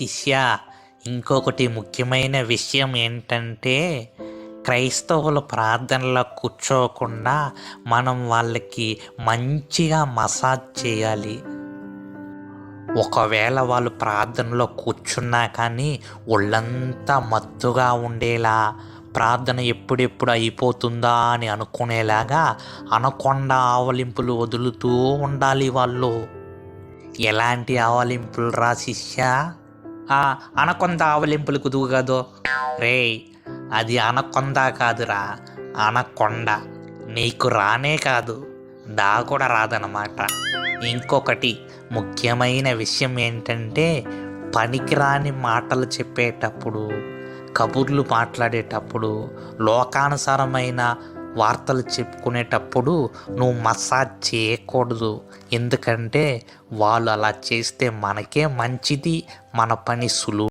శిష్య ఇంకొకటి ముఖ్యమైన విషయం ఏంటంటే క్రైస్తవుల ప్రార్థనలో కూర్చోకుండా మనం వాళ్ళకి మంచిగా మసాజ్ చేయాలి. ఒకవేళ వాళ్ళు ప్రార్థనలో కూర్చున్నా కానీ ఒళ్ళంతా మత్తుగా ఉండేలా ప్రార్థన ఎప్పుడెప్పుడు అయిపోతుందా అని అనుకునేలాగా అనకొండ ఆవలింపులు వదులుతూ ఉండాలి వాళ్ళు. ఎలాంటి ఆవలింపులు రా శిష్య? ఆ అనకొంద ఆవలింపులు కుదువు రే అది అనకొంద కాదురా అనకొండ. నీకు రానే కాదు దా కూడా రాదనమాట ఇంకొకటి ముఖ్యమైన విషయం ఏంటంటే పనికిరాని మాటలు చెప్పేటప్పుడు కబుర్లు మాట్లాడేటప్పుడు లోకానుసారమైన వార్తలు చెప్పుకునేటప్పుడు నువ్వు మసాజ్ చేయకూడదు. ఎందుకంటే వాళ్ళు అలా చేస్తే మనకే మంచిది మన పని సులువు.